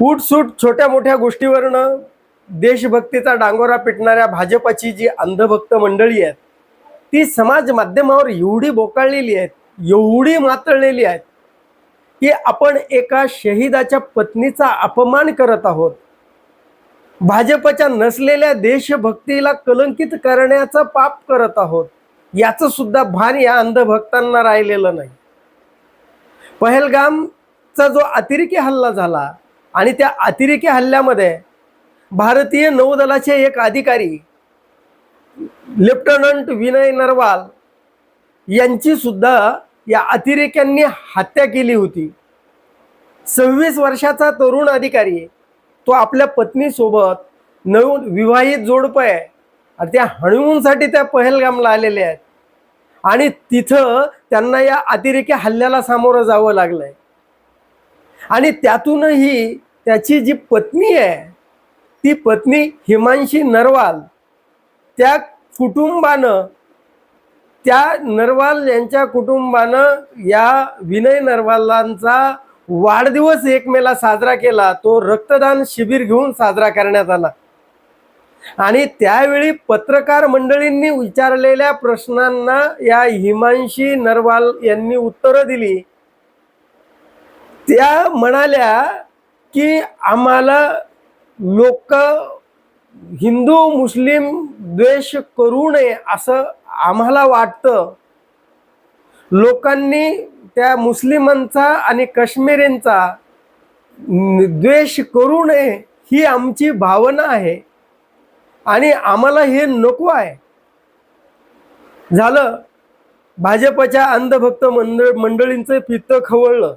फूटसूट छोट्या मोठ्या गोष्टीवरनं देशभक्तीचा डांगोरा पिटणाऱ्या भाजपाची जी अंधभक्त मंडळी आहेत ती समाज माध्यमावर एवढी बोकाळलेली आहेत एवढी मातळलेली आहेत की आपण एका शहीदाच्या पत्नीचा अपमान करत आहोत. भाजपच्या नसलेल्या देशभक्तीला कलंकित करण्याचं पाप करत आहोत. याचं सुद्धा भान या अंधभक्तांना राहिलेलं नाही. पहलगामचा जो अतिरेकी हल्ला झाला आणि त्या अतिरेकी हल्ल्यामध्ये भारतीय नौदलाचे एक अधिकारी लेफ्टनंट विनय नरवाल यांची सुद्धा या अतिरेक्यांनी हत्या केली होती. सव्वीस वर्षाचा तरुण अधिकारी तो आपल्या पत्नीसोबत नवीन विवाहित जोडपं आहे आणि त्या हणवूनसाठी त्या पहलगामला आलेल्या आहेत. आणि तिथं त्यांना या अतिरेकी हल्ल्याला सामोरं जावं लागलंय. आणि त्यातूनही त्याची जी पत्नी आहे ती पत्नी हिमांशी नरवाल त्या कुटुंबानं त्या नरवाल यांच्या कुटुंबानं या विनय नरवालांचा वाढदिवस एक मेला साजरा केला. तो रक्तदान शिबिर घेऊन साजरा करण्यात आला. आणि त्यावेळी पत्रकार मंडळींनी विचारलेल्या प्रश्नांना या हिमांशी नरवाल यांनी उत्तरं दिली. त्या म्हणाल्या की आम्हाला लोक हिंदू मुस्लिम द्वेष करू नये असं आम्हाला वाटतं. लोकांनी त्या मुस्लिमांचा आणि काश्मीरींचा द्वेष करू नये ही आमची भावना आहे आणि आम्हाला हे नको आहे. झालं. भाजपच्या अंधभक्त मंडळ मंडळींचं पित्त खवळलं.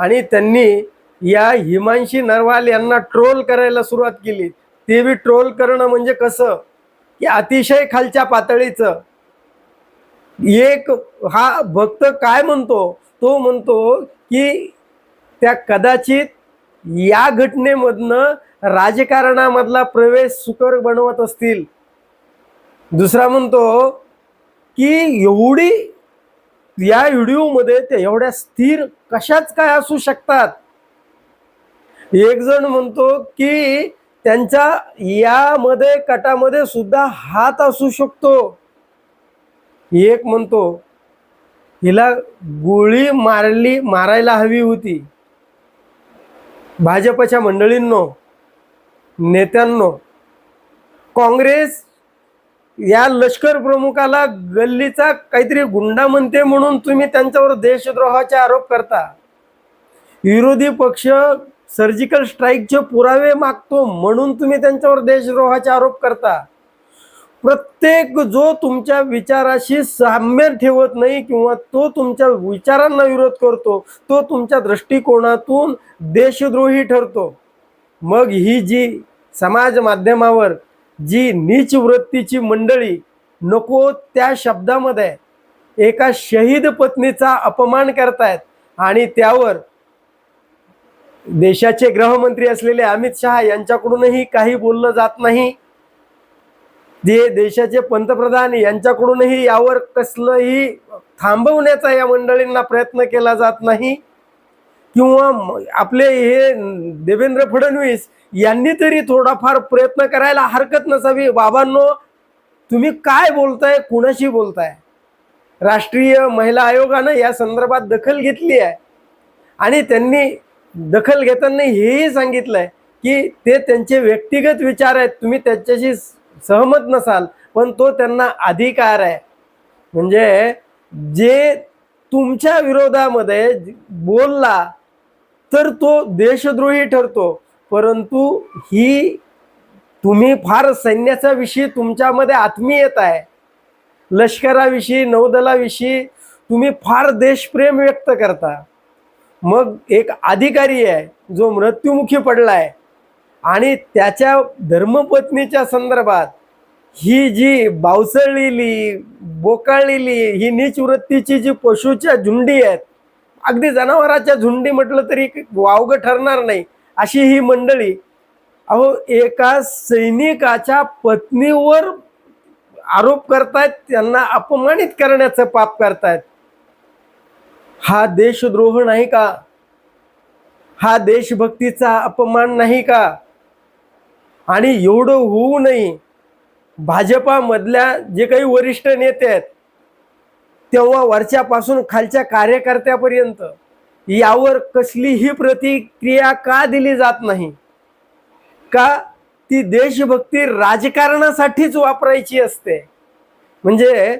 आणि त्यांनी या हिमांशी नरवाल यांना ट्रोल करायला सुरुवात केली. ते बी ट्रोल करणं म्हणजे कसं? की अतिशय खालच्या पातळीचं. एक हा भक्त काय म्हणतो? तो म्हणतो की त्या कदाचित या घटनेमधनं राजकारणामधला प्रवेश सुकर बनवत असतील. दुसरा म्हणतो की एवढी या व्हिडिओमध्ये ते एवढ्या स्थिर कशाच काय असू शकतात? एक जण म्हणतो की त्यांच्या यामध्ये कटामध्ये सुद्धा हात असू शकतो. एक म्हणतो हिला गोळी मारली मारायला हवी होती. भाजपच्या मंडळींनो नेत्यांनो काँग्रेस या लष्कर प्रमुखाला गल्लीचा काहीतरी गुंडा म्हणते म्हणून तुम्ही त्यांच्यावर देशद्रोहाचे आरोप करता. विरोधी पक्ष सर्जिकल स्ट्राईकचे पुरावे मागतो म्हणून तुम्ही त्यांच्यावर देशद्रोहाचे आरोप करता. प्रत्येक जो तुमच्या विचाराशी साम्य ठेवत नाही किंवा तो तुमच्या विचारांना विरोध करतो तो तुमच्या दृष्टिकोनातून देशद्रोही ठरतो. मग ही जी समाज माध्यमावर जी नीच वृत्तीची मंडळी नको त्या शब्दामध्ये एका शहीद पत्नीचा अपमान करतायत आणि त्यावर देशाचे गृहमंत्री असलेले अमित शहा यांच्याकडूनही काही बोललं जात नाही. जे देशाचे पंतप्रधान यांच्याकडूनही यावर कसलंही थांबवण्याचा या मंडळींना प्रयत्न केला जात नाही. किंवा आपले हे देवेंद्र फडणवीस यांनी तरी थोडाफार प्रयत्न करायला हरकत नसावी. बाबांनो तुम्ही काय बोलताय? कुणाशी बोलताय? राष्ट्रीय महिला आयोगानं या संदर्भात दखल घेतली आहे. आणि त्यांनी दखल घेताना हेही सांगितलंय की ते त्यांचे व्यक्तिगत विचार आहेत. तुम्ही त्याच्याशी सहमत नसाल पण तो त्यांना अधिकार आहे. म्हणजे जे तुमच्या विरोधामध्ये बोलला तर तो देशद्रोही ठरतो. परंतु ही तुम्ही फार सैन्याचाविषी तुमच्यामध्ये आत्मीयत आहे. लष्कराविषयी नौदलाविषयी तुम्ही फार देशप्रेम व्यक्त करता. मग एक अधिकारी आहे जो मृत्युमुखी पडला आहे आणि त्याच्या धर्मपत्नीच्या संदर्भात ही जी बावसळलेली बोकाळलेली ही नीच वृत्तीची जी पशुच्या झुंडी आहेत अगदी जनावराच्या झुंडी म्हटलं तरी वावगं ठरणार नाही. अशी ही मंडळी. अहो एका सैनिकाच्या पत्नीवर आरोप करतायत त्यांना अपमानित करण्याचं पाप करतायत. हा देशद्रोह नाही का? हा देशभक्तीचा अपमान नाही का? आणि एवढं होऊ नये. भाजपामधल्या जे काही वरिष्ठ नेते आहेत तेव्हा वरच्यापासून खालच्या कार्यकर्त्यापर्यंत यावर कसलीही प्रतिक्रिया का दिली जात नाही? का ती देशभक्ती राजकारणासाठीच वापरायची असते? म्हणजे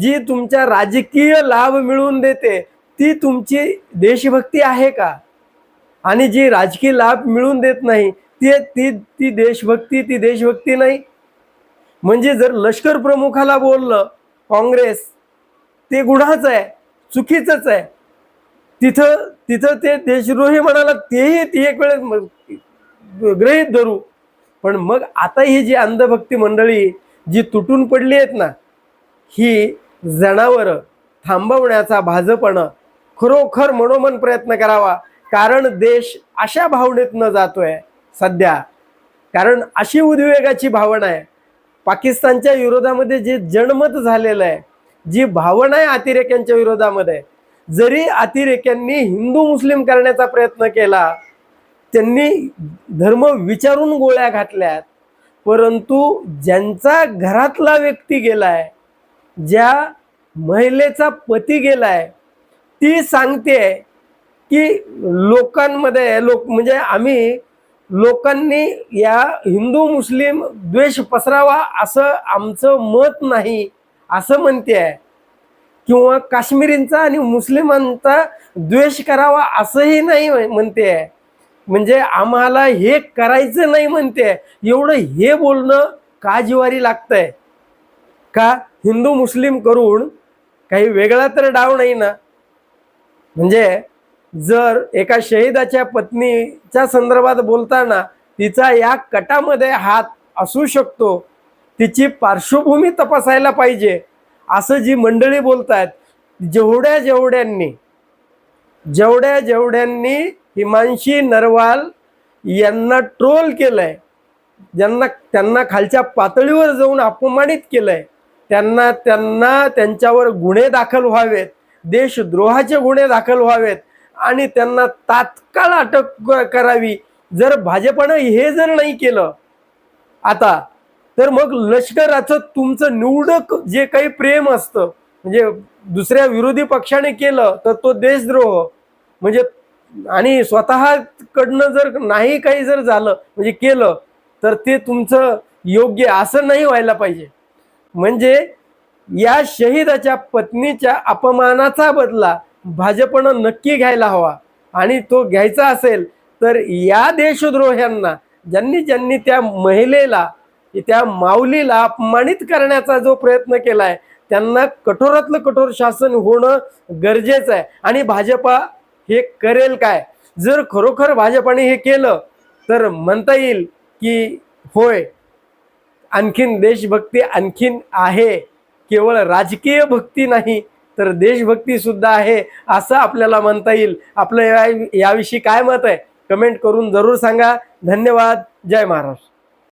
जी तुमच्या राजकीय लाभ मिळवून देते ती तुमची देशभक्ती आहे का? आणि जी राजकीय लाभ मिळवून देत नाही ती ती ती देशभक्ती ती देशभक्ती नाही? म्हणजे जर लष्कर प्रमुखाला बोललं काँग्रेस ते गुन्हाच आहे चुकीचंच आहे. तिथं तिथं ते देशद्रोही म्हणाला तेही ती एक वेळेस म- गृहीत धरू. पण मग आता ही जी अंधभक्ती मंडळी जी तुटून पडली आहेत ना ही जनावरं थांबवण्याचा भाजपनं खरोखर मनोमन प्रयत्न करावा. कारण देश अशा भावनेतनं जातोय सध्या. कारण अशी उद्वेगाची भावना आहे. पाकिस्तानच्या विरोधामध्ये जे जनमत झालेलं आहे जी भावना आहे अतिरेक्यांच्या विरोधामध्ये जरी अतिरेक्यांनी हिंदू मुस्लिम करण्याचा प्रयत्न केला त्यांनी धर्म विचारून गोळ्या घातल्यात परंतु ज्यांचा घरातला व्यक्ती गेलाय ज्या महिलेचा पती गेलाय ती सांगते की लोकांमध्ये लोक म्हणजे आम्ही लोकांनी या हिंदू मुस्लिम द्वेष पसरावा असं आमचं मत नाही. असं म्हणते आहे किंवा काश्मीरींचा आणि मुस्लिमांचा द्वेष करावा असंही नाही म्हणते आहे म्हणजे आम्हाला हे करायचं नाही म्हणते एवढं हे बोलणं का जिवारी लागतंय. का? हिंदू मुस्लिम करून काही वेगळा तर डाव नाही ना? म्हणजे जर एका शहीदाच्या पत्नीच्या संदर्भात बोलताना तिचा या कटामध्ये हात असू शकतो तिची पार्श्वभूमी तपासायला पाहिजे. असं जी मंडळी बोलतायत जेवढ्या जेवढ्यांनी जेवढ्या जेवढ्यांनी हिमांशी नरवाल यांना ट्रोल केलंय ज्यांना त्यांना खालच्या पातळीवर जाऊन अपमानित केलंय त्यांना त्यांना त्यांच्यावर गुन्हे दाखल व्हावेत देशद्रोहाचे गुन्हे दाखल व्हावेत आणि त्यांना तात्काळ अटक क- करावी. जर भाजपनं हे जर नाही केलं आता तर मग लष्कराचं तुमचं निवडक जे काही प्रेम असतं म्हणजे दुसऱ्या विरोधी पक्षाने केलं तर तो देशद्रोह. म्हणजे आणि स्वतःकडनं जर नाही काही जर झालं म्हणजे केलं तर ते तुमचं योग्य असं नाही व्हायला पाहिजे. म्हणजे या शहीदाच्या पत्नीच्या अपमानाचा बदला भाजपनं नक्की घ्यायला हवा. आणि तो घ्यायचा असेल तर या देशद्रोह्यांना ज्यांनी ज्यांनी त्या महिलेला त्या माऊलीला अपमानित करण्याचा जो प्रयत्न केलाय त्यांना कठोरातलं कठोर शासन होणं गरजेचं आहे. आणि भाजपा हे करेल काय? जर खरोखर भाजपाने हे केलं तर म्हणता येईल की होय आणखीन देशभक्ती आणखीन आहे. केवळ राजकीय भक्ती नाही तर देशभक्ती सुद्धा आहे असं आपल्याला म्हणता येईल. आपलं या याविषयी काय मत आहे? कमेंट करून जरूर सांगा. धन्यवाद. जय महाराष्ट्र.